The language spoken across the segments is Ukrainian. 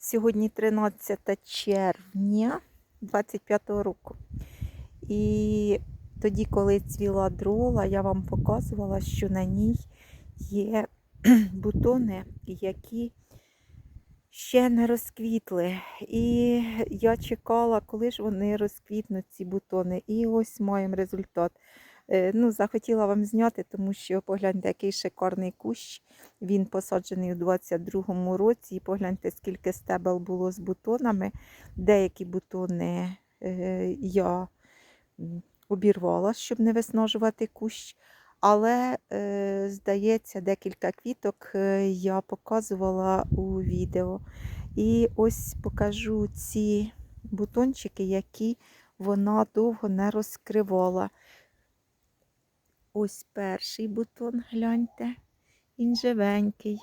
Сьогодні 13 червня 25-го року. І тоді, коли цвіла дрола, я вам показувала, що на ній є бутони, які ще не розквітли. І я чекала, коли ж вони розквітнуть, ці бутони. І ось маємо результат. Е, Ну, захотіла вам зняти, тому що погляньте, який шикарний кущ. Він посаджений у 22-му році. І погляньте, скільки стебел було з бутонами. Деякі бутони е, я обірвала, щоб не виснажувати кущ. Але, е, здається, декілька квіток я показувала у відео. І ось покажу ці бутончики, які вона довго не розкривала. Ось перший бутон, гляньте, він живенький,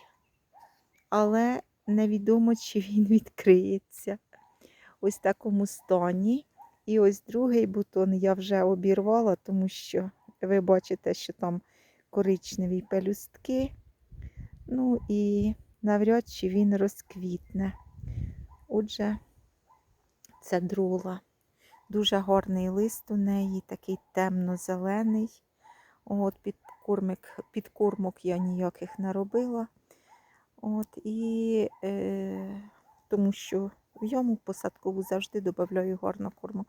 але невідомо, чи він відкриється. Ось в такому стані. І ось другий бутон я вже обірвала, тому що ви бачите, що там коричневі пелюстки. Ну і навряд чи він розквітне. Отже, це друла. Дуже гарний лист у неї, такий темно-зелений. От, підкормик, підкормок я ніяких не робила. От, і, е, тому що в йому посадкову завжди додаю гарно корму.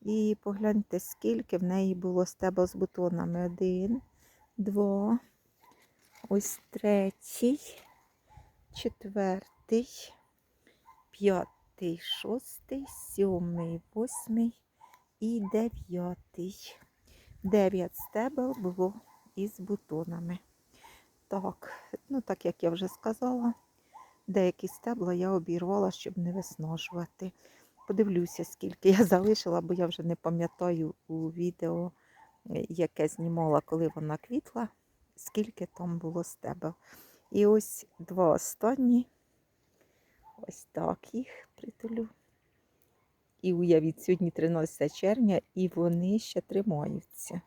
І погляньте, скільки в неї було стебел з бутонами. Один, два, ось третій, четвертий, п'ятий, шостий, сьомий, восьмий і дев'ятий. Дев'ять стебел було із бутонами. Так, ну так як я вже сказала, деякі стебла я обірвала, щоб не виснажувати. Подивлюся, скільки я залишила, бо я вже не пам'ятаю у відео, яке знімала, коли вона квітла, скільки там було стебел. І ось два останні. Ось так їх притулю. І уявіть, сьогодні 13 червня, і вони ще тримаються.